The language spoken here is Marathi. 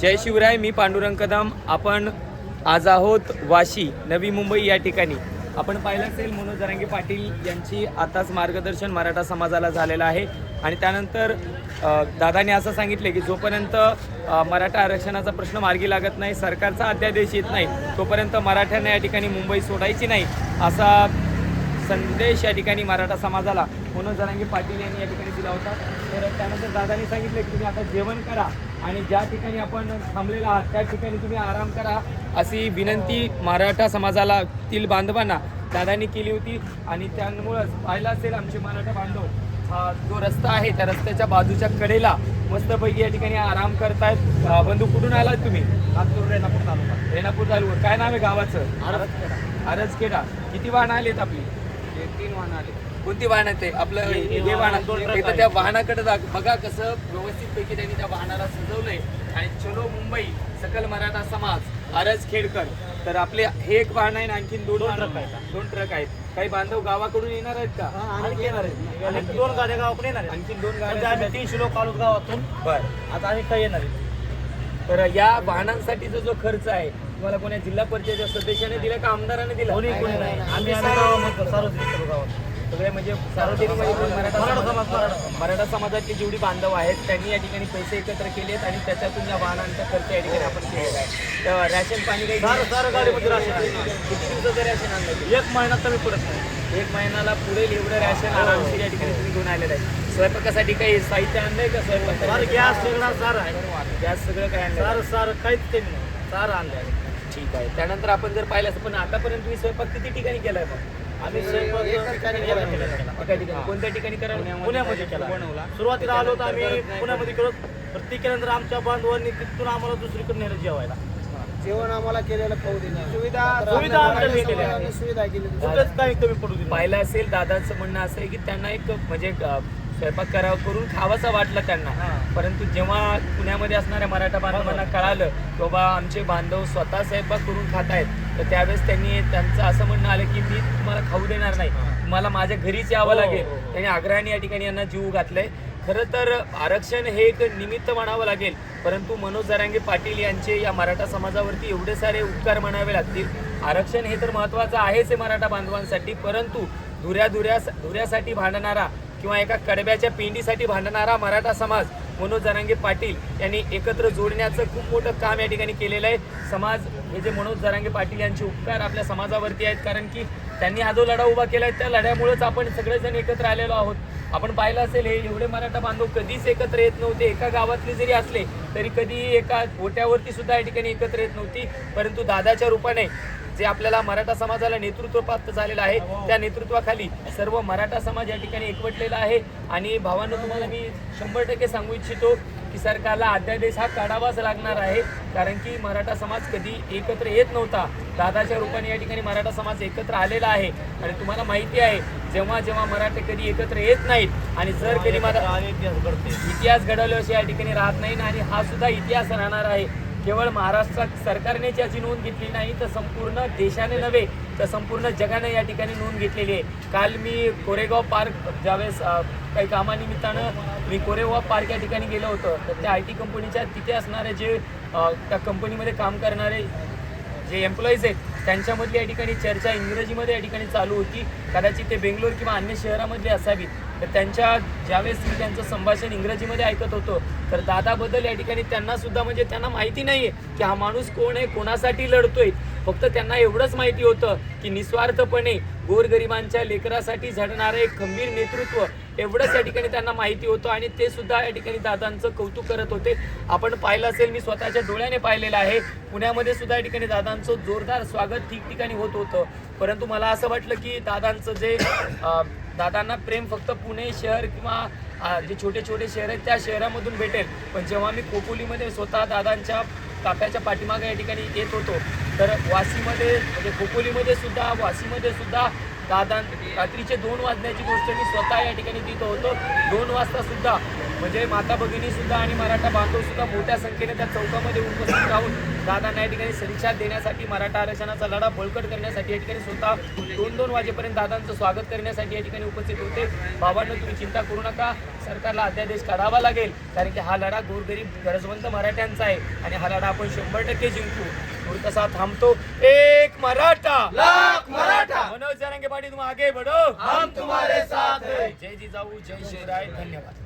जय शिवराय मी पांडुरंग कदम आपण आज आहोत वाशी नवी मुंबई या ठिकाणी. आपण पाहिलं असेल मनोज जरांगे पाटील यांची आताच मार्गदर्शन मराठा समाजाला झालेलं आहे. आणि त्यानंतर दादाने असं सांगितले की जोपर्यंत मराठा आरक्षणाचा प्रश्न मार्गी लागत नाही सरकारचा अध्यादेश येत नाही तोपर्यंत मराठ्यांना या ठिकाणी मुंबई सोडायची नाही असा संदेश या ठिकाणी मराठा समाजाला मनोज जरांगे पाटील यांनी या ठिकाणी दिला होता. तर त्यानंतर दादानी सांगितलं की तुम्ही आता जेवण करा. आणि ज्या ठिकाणी आपण थांबलेला आहात त्या ठिकाणी तुम्ही आराम करा. अशी विनंती मराठा समाजाला तील बांधवांना दादांनी केली होती आणि त्यामुळंच पाहिलं असेल आमचे मराठा बांधव जो रस्ता आहे त्या रस्त्याच्या बाजूच्या कडेला मस्तपैकी या ठिकाणी आराम करतायत. बंधू कुठून आलात तुम्ही? नागपूर रेणापूर तालुका. रेणापूर तालुका. काय नाव आहे गावाचं? आरजखेडा किती वाहनं आलीत आपली? तीन वाहन आले कोणती वाहन आहे ते? आपलं हे- वाहन आहे. त्या वाहनाकडे बघा कसं व्यवस्थित पैकी त्यांनी त्या वाहनाला सजवलंय. आणि चलो मुंबई सकल मराठा समाज आरज खेडकर. तर आपले हे एक वाहन आहे आणि आणखीन दोन ट्रक आहेत. दोन ट्रक आहेत. काही बांधव गावाकडून येणार आहेत का? आणखी येणार आहे आणखी दोन गाड्या गावाकडे येणार आहे आणखीन दोन म्हणजे आम्ही गाड्या तीनशे लोक आलो गावातून. बर. आता आम्ही काही येणार आहे. तर या वाहनांसाठीचा जो खर्च आहे तुम्हाला कोण्या जिल्हा परिषदेच्या सदस्याने दिला का आमदाराने दिला? कोणी कोणी नाही. आम्ही सार्वजनिक करू गावात. सगळे म्हणजे सार्वजनिक म्हणजे मराठा मराठा समाज- समाज, मराठा समाज. मराठा समाजातले जेवढी बांधव आहेत त्यांनी या ठिकाणी पैसे एकत्र केलेत आणि त्याच्यातून या वाहनांचा खर्च या ठिकाणी आपण केलेला आहे. तर रॅशन पाणी काही गाडीमध्ये राशन. किती दिवसाचं रॅशन आणलं? एक महिना कमी पडत नाही. एक महिन्याला पुरेल एवढं रॅशन आरामशीर या ठिकाणी तुम्ही घेऊन आलेलं आहे. स्वयंपाकासाठी काही साहित्य आणलंय का स्वयंपाक गॅस सगळा सारं आहे. गॅस सगळं काय आणलं सारं सारं काहीच कमी नाही. सारं आणलं आहे ठीक आहे. त्यानंतर आपण जर पाहिलं असतं पण आतापर्यंत तुम्ही स्वयंपाक किती ठिकाणी केलाय मग? आम्ही स्वयंपाक एका ठिकाणी केला. एका ठिकाणी. कोणत्या ठिकाणी करा पुण्यामध्ये केला. सुरुवातीला आलो तर आम्ही पुण्यामध्ये केलो. तर ती केल्यानंतर आमच्या बांधवांनी तिथून आम्हाला दुसरीकडे नेलं जेवायला. जेवण आम्हाला केलेलं खाऊ दिलं. सुविधा सुविधा आमच्या. सुविधा केली कुठेच काही कमी पडू दिलं. पाहिलं असेल दादाचं म्हणणं असं आहे की त्यांना एक म्हणजे स्वयंपाक करावं करून खावासा वाटला त्यांना. परंतु जेव्हा पुण्यामध्ये असणाऱ्या मराठा बांधवांना कळालं की बाबा आमचे बांधव स्वतः स्वयंपाक करून खात आहेत तर त्यावेळेस त्यांनी त्यांचं असं म्हणणं आलं की मी तुम्हाला खाऊ देणार नाही. तुम्हाला माझ्या घरीच यावं हो, लागेल. हो, हो. त्यांनी आग्रहाने या ठिकाणी यांना जीव घातलाय. खरं तर आरक्षण हे एक निमित्त म्हणावं लागेल. परंतु मनोज जरांगे पाटील यांचे या मराठा समाजावरती एवढे सारे उपकार म्हणावे लागतील. आरक्षण हे तर महत्त्वाचं आहेच आहे मराठा बांधवांसाठी. परंतु धुऱ्या धुऱ्या धुऱ्यासाठी भांडणारा किंवा एका कडब्याच्या पिंडीसाठी भांडणारा मराठा समाज मनोज जरांगे पाटील यांनी एकत्र जोडण्याचं खूप मोठं काम या ठिकाणी केलेलं आहे. समाज हे जे मनोज जरांगे पाटील यांचे उपकार आपल्या समाजावरती आहेत कारण की त्यांनी हा जो लढा उभा केला आहे त्या लढ्यामुळेच आपण सगळेजण एकत्र आलेलो आहोत. आपण पाहिलं असेल हे एवढे मराठा बांधव कधीच एकत्र येत नव्हते. एका गावातले जरी असले तरी कधी एका ओट्यावरती सुद्धा या ठिकाणी एकत्र येत नव्हती. परंतु दादाच्या रूपाने जे आपल्याला मराठा समाजाला नेतृत्व प्राप्त झालेलं आहे त्या नेतृत्वाखाली सर्व मराठा समाज या ठिकाणी एकवटलेला आहे. आणि भावांनो तुम्हाला मी शंभर टक्के सांगू इच्छितो की सरकारला अध्यादेश हा काढावाच लागणार आहे. कारण की मराठा समाज कधी एकत्र येत नव्हता. दादाच्या रूपाने या ठिकाणी मराठा समाज एकत्र आलेला आहे. आणि तुम्हाला माहिती आहे जेव्हा जेव्हा मराठे कधी एकत्र येत नाहीत आणि जर कधी मरा आणि इतिहास घडते. इतिहास घडवल्याशिवाय या ठिकाणी राहत नाही आणि हा सुद्धा इतिहास राहणार आहे. केवळ महाराष्ट्र सरकारने याची नोंद घेतली नाही तर संपूर्ण देशाने नव्हे तर संपूर्ण जगाने या ठिकाणी नोंद घेतलेली आहे. काल मी कोरेगाव पार्क ज्यावेळेस काही कामानिमित्तानं मी कोरेगाव पार्क या ठिकाणी गेलो होतो तर त्या आय टी कंपनीच्या तिथे असणारे जे त्या कंपनीमध्ये काम करणारे जे एम्प्लॉईज आहेत त्यांच्यामधली या ठिकाणी चर्चा इंग्रजीमध्ये या ठिकाणी चालू होती. कदाचित ते बेंगलोर किंवा अन्य शहरामधले असावीत. तर त्यांच्या ज्यावेळेस मी त्यांचं संभाषण इंग्रजीमध्ये ऐकत होतो तर दादाबद्दल या ठिकाणी त्यांना सुद्धा म्हणजे त्यांना माहिती नाही आहे की हा माणूस कोण आहे कोणासाठी लढतोय. फक्त त्यांना एवढंच माहिती होतं की निस्वार्थपणे गोरगरिबांच्या लेकरासाठी झडणारं एक खंबीर नेतृत्व एवढंच या ठिकाणी त्यांना माहिती होतं आणि ते सुद्धा या ठिकाणी दादांचं कौतुक करत होते. आपण पाहिलं असेल मी स्वतःच्या डोळ्याने पाहिलेलं आहे. पुण्यामध्ये सुद्धा या ठिकाणी दादांचं जोरदार स्वागत ठिकठिकाणी होत होतं. परंतु मला असं वाटलं की दादांचं जे दादांना प्रेम फक्त पुणे शहर किंवा जे छोटे छोटे शहर आहेत त्या शहरामधून भेटेल. पण जेव्हा मी खोपोलीमध्ये स्वतः दादांच्या काकाच्या पाठीमागे या ठिकाणी येत होतो. तर वाशीमध्ये म्हणजे खोपोलीमध्ये सुद्धा वाशीमध्ये सुद्धा दादा रात्रीचे दोन वाजण्याची गोष्ट मी स्वतः या ठिकाणी तिथं होतो. दोन वाजता सुद्धा म्हणजे माता भगिनी सुद्धा आणि मराठा बांधव सुद्धा मोठ्या संख्येने त्या चौकामध्ये उपस्थित राहून दादांना या ठिकाणी सदिच्छा देण्यासाठी मराठा आरक्षणाचा लढा बळकट करण्यासाठी या ठिकाणी स्वतः दोन दोन वाजेपर्यंत दादांचं स्वागत करण्यासाठी या ठिकाणी उपस्थित होते. बाबांनो तुम्ही चिंता करू नका. सरकारला अध्यादेश काढावा लागेल कारण की हा लढा गोरगरीब गरजवंत मराठ्यांचा आहे आणि हा लढा आपण शंभर टक्के जिंकू. तसा थांबतो. एक मराठा! लाख मराठा! मनोज जरांगे पाटील तुम आगे बढ़ो. हम तुम्हारे साथ हैं. जय जिजाऊ जय शिवराय. धन्यवाद.